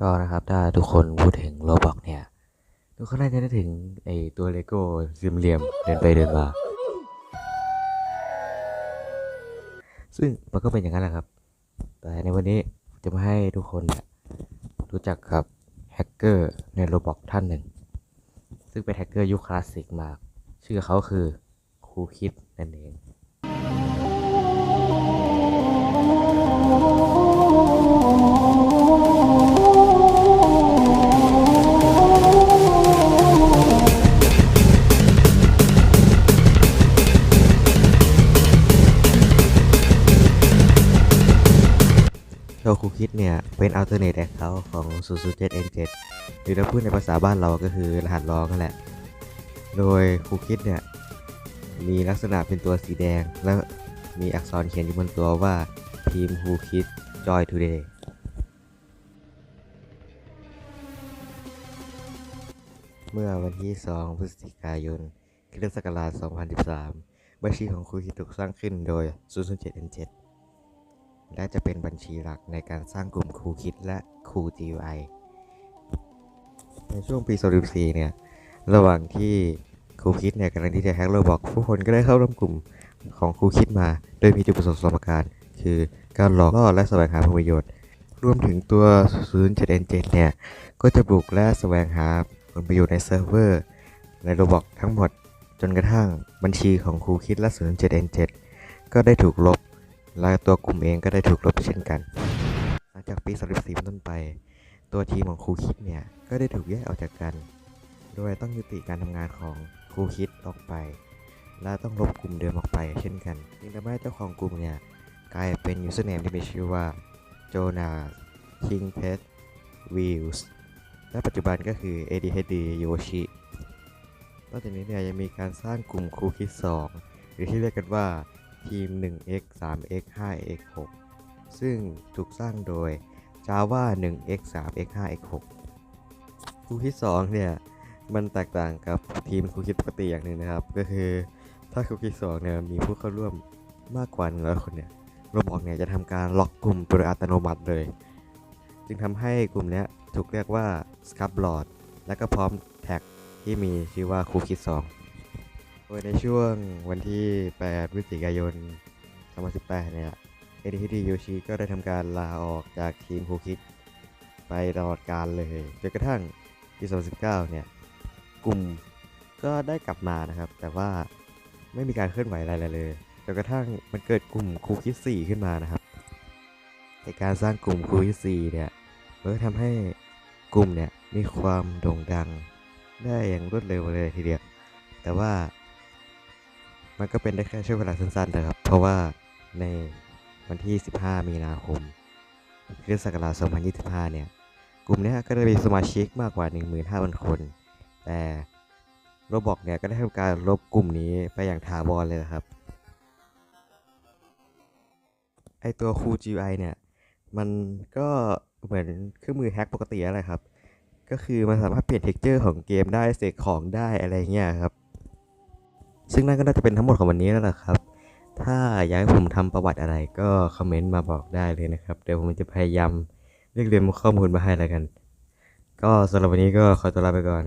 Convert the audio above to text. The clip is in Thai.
ก็นะครับถ้าทุกคนพูดถึงโรบอกเนี่ย ทุกคนน่าจะนึกถึงไอตัวเลโก้สี่เหลี่ยมเดินไปเดินมา ซึ่งมันก็เป็นอย่างนั้นแหละครับ แต่ในวันนี้จะมาให้ทุกคนเนี่ยรู้จักกับแฮกเกอร์ในโรบอกท่านหนึ่ง ซึ่งเป็นแฮกเกอร์ยุคคลาสสิกมาก ชื่อเขาคือครูคิดนั่นเอง โดครูคิดเนี่ย เป็น alternate account ของ 007N7 หรือถ้าพูดในภาษาบ้านเราก็คือรหัสรองนั่นแหละ โดยครูคิดเนี่ย มีลักษณะเป็นตัวสีแดง แล้วมีอักษรเขียนอยู่บนตัวว่าทีมคูคิด Joy Today เมื่อวันที่ 2 พฤศจิกายนคริสตศักราช 2013 บัญชีของครูคิดถูกสร้างขึ้นโดย 007N7 และจะเป็นบัญชีหลักในการสร้างกลุ่มครูคิดและครู GUI ในช่วงปี 2014 เนี่ย ระหว่างที่ครูคิดเนี่ยกำลังที่จะแฮกโรบอกผู้คนก็ได้เข้าร่วมกลุ่มของครูคิดมา โดยมีจุดประสงค์สองประการ คือการหลอกล่อและแสวงหาผลประโยชน์ รวมถึงตัว 07N7 เนี่ย ก็จะบุกและแสวงหาผลประโยชน์ในเซิร์ฟเวอร์ ในโรบอกทั้งหมดจนกระทั่งบัญชีของครูคิดและ 07N7 ก็ได้ถูกลบ และตัวกลุ่มเองก็ได้ถูกลบเช่นกัน หลังจากปี34เป็นต้นไป ตัวทีมของครูคิดเนี่ย ก็ได้ถูกแยกออกจากกัน โดยต้องยุติการทำงานของครูคิดออกไป และต้องลบกลุ่มเดิมออกไปเช่นกันจึงทำให้เจ้าของกลุ่มเนี่ยกลายเป็น username ที่มีชื่อว่า Jonas King Pet Wheels และปัจจุบันก็คือ ADHD Yoshi นอกจากนี้เนี่ยยังมีการสร้างกลุ่มครูคิด 2 หรือที่เรียกกันว่า ทีม 1x 3x 5x 6ซึ่งถูกสร้างโดย Java 1x 3x 5x 6ครูคิด2เนี่ย มันแตกต่างกับทีมครูคิดปกติอย่างหนึ่งนะครับ ก็คือถ้าครูคิด2เนี่ยมีผู้เข้าร่วมมากกว่า100คนเนี่ยโรบอกเนี่ยจะทำการล็อกกลุ่มโดยอัตโนมัติเลย จึงทำให้กลุ่มนี้ถูกเรียกว่า s c u b l o r d และก็พร้อมแท็กที่มีชื่อว่าครูคิด2 โดยในช่วงวันที่ 8 พฤศจิกายน 2018 เนี่ย ADHD Yoshi ก็ได้ทำการลาออกจากทีมคูคิด ไปตลอดกาลเลยจนกระทั่งปี 2019 เนี่ย กลุ่มก็ได้กลับมานะครับ แต่ว่าไม่มีการเคลื่อนไหวอะไรเลยจนกระทั่งมันเกิดกลุ่มคูคิด4ขึ้นมานะครับในการสร้างกลุ่มคูคิด4เนี่ยมันก็ทำให้กลุ่มเนี่ยมีความโด่งดังได้อย่างรวดเร็วเลยทีเดียวแต่ว่า มันก็เป็นได้แค่ช่วงเวลาสั้นๆนะครับ เพราะว่าในวันที่ 15 มีนาคมคริสตศักราช2025 เนี่ย กลุ่มเนี้ยก็ได้มีสมาชิกมากกว่า 15,000 คน แต่โรบอกเนี่ยก็ได้ทำการลบกลุ่มนี้ไปอย่างถาวรเลยนะครับ ไอตัว Cool GUI เนี่ย มันก็เหมือนเครื่องมือแฮ็กปกติอะไรครับ ก็คือมันสามารถเปลี่ยนเท็กเจอร์ของเกมได้เสกของได้อะไรเงี้ยครับ ซึ่งนั่นก็น่าจะเป็นทั้งหมดของวันนี้แล้วล่ะครับ ถ้าอยากให้ผมทำประวัติอะไรก็คอมเมนต์มาบอกได้เลยนะครับ เดี๋ยวผมจะพยายามเรียกเรียนข้อมูลมาให้แล้วกัน ก็สำหรับวันนี้ก็ขอตัวลาไปก่อน